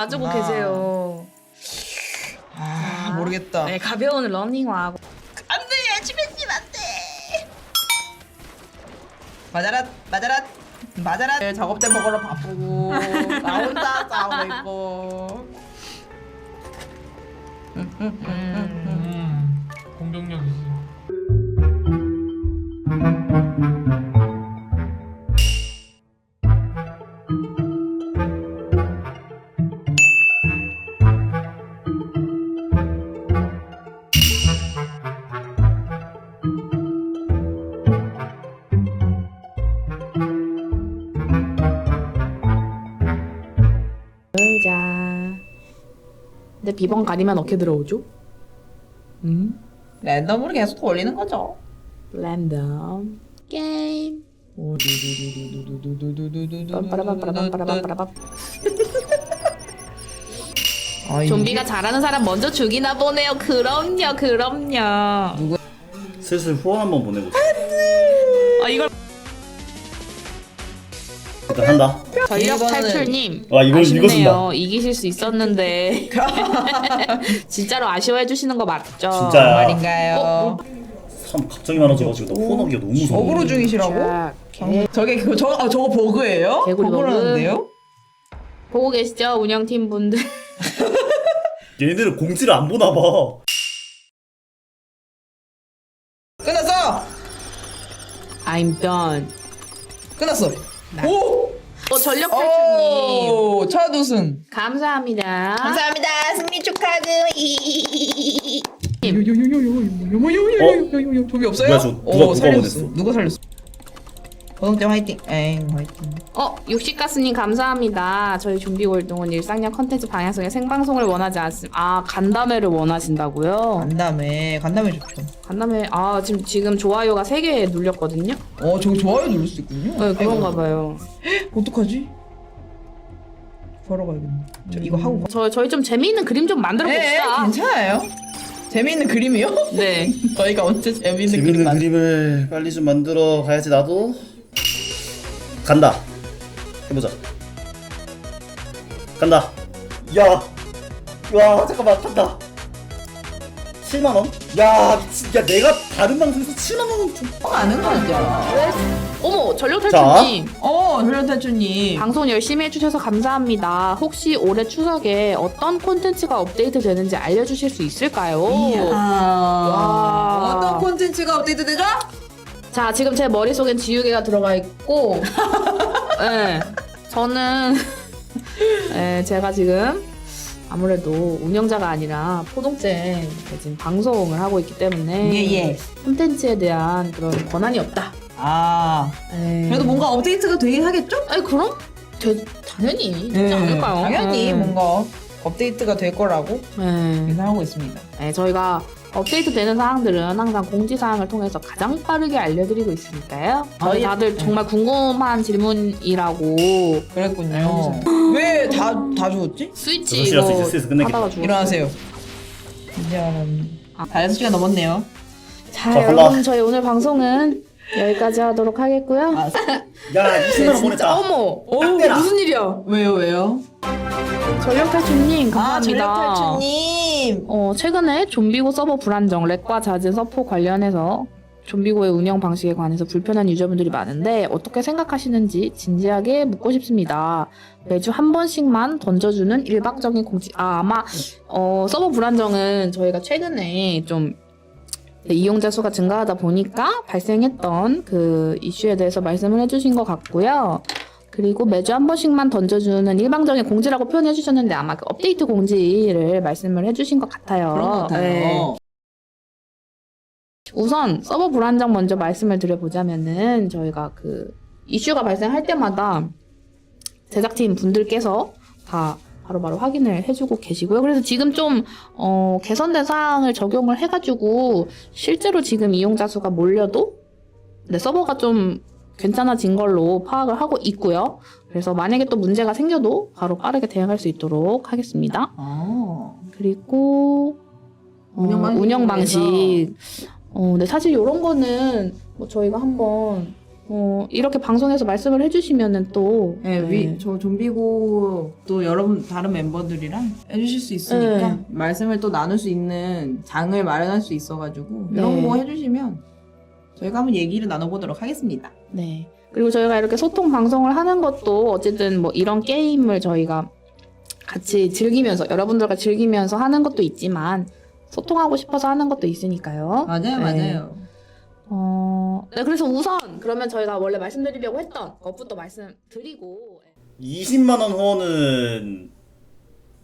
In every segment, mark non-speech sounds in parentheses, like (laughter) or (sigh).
와주고. 계세요. 아 모르겠다. 네, 가벼운 러닝화하고 안돼 집에 있으면 안돼. 맞아라 맞아라 맞아라. 네, 작업대 먹으러 바쁘고 나 혼자 싸우고 있고. 음, 근데 비번 가리면 어떻게 들어오죠? 음? 랜덤으로 계속 돌리는 거죠. 랜덤 게임. 빰빠라밤빠라밤빠라밤빠라밤. 아, 좀비가 잘하는 사람 먼저 죽이나 보네요. 그럼요, 그럼요. 슬슬 후원 한번 보내보자. 아 이걸 일단 한다. 전력 이거는- 탈출님. 와, 이걸 아쉽네요. 이거 이기실 수 있었는데 (laughs) 진짜로 아쉬워해 주시는 거 맞죠? 진짜야. 말인가요? 사람 갑자기 많아져가지고 나 후원하기가 너무 무서워. 어그로 중이시라고? 자, 개- 저게 그거 저 아, 저거 버그예요? 개구리. 버그라는데요? 보고 계시죠 운영팀 분들. (laughs) 얘네들은 공지를 안 보나 봐. 끝났어. I'm done. 끝났어. 오! 어 전력 탈출님 오! 첫 우승. 감사합니다. 감사합니다. 승리 축하드. 어? 저기 없어요? 누가 저- 누가- 오, 누가 살렸어. 보냈어? 누가 살렸어? 고동점 화이팅. 엥 화이팅. 어 육식가스님 감사합니다. 저희 좀비 월동은 일상형 컨텐츠 방향성의 생방송을 원하지 않습니다. 아 간담회를 원하신다고요? 간담회 간담회 좋죠. 간담회 아 지금 지금 좋아요가 3개 눌렸거든요. 어 저기 좋아요 누를 수 있군요. 네 그런가 아이고, 봐요. (laughs) 어떡하지? 걸어가야겠네. 저 이거 하고. 가- 저 저희 좀 재미있는 그림 좀 만들어 네, 봅시다. 괜찮아요. 재미있는 그림이요? 네. (laughs) 저희가 언제 재미있는, 재밌는 그림 만 그림을 빨리 좀 만들어 가야지 나도. 간다. 해보자. 간다. 야. 와 잠깐만 간다. 7만 원? 야 미친. 야 내가 다른 방송에서 7만 원은 좀. 아는 거죠. 어머 전력탈출님 어, 효련탈주님. 방송 열심히 해주셔서 감사합니다. 혹시 올해 추석에 어떤 콘텐츠가 업데이트 되는지 알려주실 수 있을까요? 와. 어떤 콘텐츠가 업데이트 되죠? 자 지금 제 머릿속엔 지우개가 들어가 있고 네, (laughs) 저는 네, 제가 지금 아무래도 운영자가 아니라 포동째 지금 방송을 하고 있기 때문에 예, 예. 콘텐츠에 대한 그런 권한이 없다. 아, 네. 그래도 뭔가 업데이트가 되긴 하겠죠? 아니 그럼 되- 당연히 되지 네, 않을까요? 당연히 네. 뭔가 업데이트가 될 거라고 네. 예상하고 있습니다. 네, 저희가 업데이트 되는 사항들은 항상 공지사항을 통해서 가장 빠르게 알려드리고 있으니까요. 저희 저희- 다들 정말 궁금한 질문이라고 그랬군요. 왜 다 다 죽었지? 스위치 이거 이제 끝내겠다. 하다가 죽었어요. 일어나세요. 이제는 다 6시간 넘었네요. 자, 자, 여러분 골라. 저희 오늘 방송은 여기까지 하도록 하겠고요. 아, 야 20만 원 (laughs) 보냈다. 어머, 오. 무슨 일이야? 왜요, 왜요? 전력 탈출님 아, 감사합니다. 전력탈주님. 어, 최근에 좀비고 서버 불안정, 렉과 잦은 서포 관련해서 좀비고의 운영 방식에 관해서 불편한 유저분들이 많은데 어떻게 생각하시는지 진지하게 묻고 싶습니다. 매주 한 번씩만 던져주는 일방적인 공지. 아, 아마 어, 서버 불안정은 저희가 최근에 좀 이용자 수가 증가하다 보니까 발생했던 그 이슈에 대해서 말씀을 해주신 것 같고요. 그리고 매주 한 번씩만 던져주는 일방적인 공지라고 표현해 주셨는데 아마 그 업데이트 공지를 말씀을 해주신 것 같아요. 그런 것 같아요. 네. 우선 서버 불안정 먼저 말씀을 드려보자면은 저희가 그 이슈가 발생할 때마다 제작팀 분들께서 다 바로바로 확인을 해주고 계시고요. 그래서 지금 좀 어, 개선된 사항을 적용을 해가지고 실제로 지금 이용자 수가 몰려도 네, 서버가 좀 괜찮아진 걸로 파악을 하고 있고요. 그래서 만약에 또 문제가 생겨도 바로 빠르게 대응할 수 있도록 하겠습니다. 아, 그리고 어, 운영 방식에 운영 방식. 어, 근데 사실 이런 거는 뭐 저희가 한번 어, 이렇게 방송에서 말씀을 해주시면은 또 네, 네. 위, 저 좀비고 또 여러분 다른 멤버들이랑 해주실 수 있으니까 네. 말씀을 또 나눌 수 있는 장을 마련할 수 있어가지고 네. 이런 거 해주시면 저희가 한번 얘기를 나눠보도록 하겠습니다. 네. 그리고 저희가 이렇게 소통 방송을 하는 것도 어쨌든 뭐 이런 게임을 저희가 같이 즐기면서 여러분들과 즐기면서 하는 것도 있지만 소통하고 싶어서 하는 것도 있으니까요. 맞아요, 네. 맞아요. 어, 네, 그래서 우선 그러면 저희가 원래 말씀드리려고 했던 것부터 말씀드리고 20만 원 후원은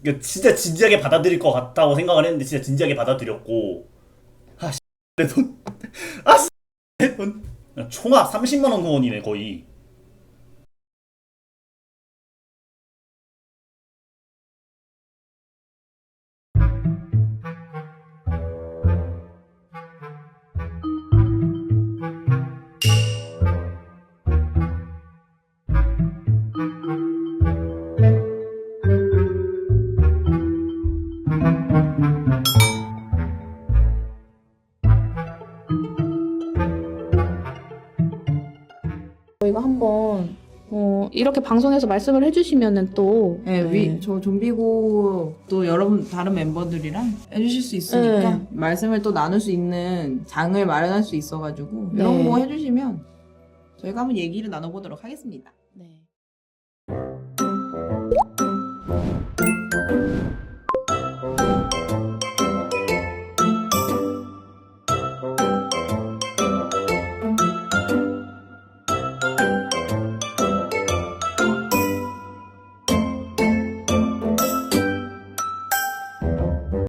이거 진짜 진지하게 받아들일 것 같다고 생각을 했는데 진짜 진지하게 받아들였고 아 씨, 내 돈. 아 씨, 내 돈. 총합 30만원 후원이네 거의 저희가 한번 어, 이렇게 방송에서 말씀을 해주시면은 또 네, 네. 위, 저 좀비고 또 여러분 다른 멤버들이랑 해주실 수 있으니까 네. 말씀을 또 나눌 수 있는 장을 마련할 수 있어가지고 이런 네. 거 해주시면 저희가 한번 얘기를 나눠보도록 하겠습니다. 네.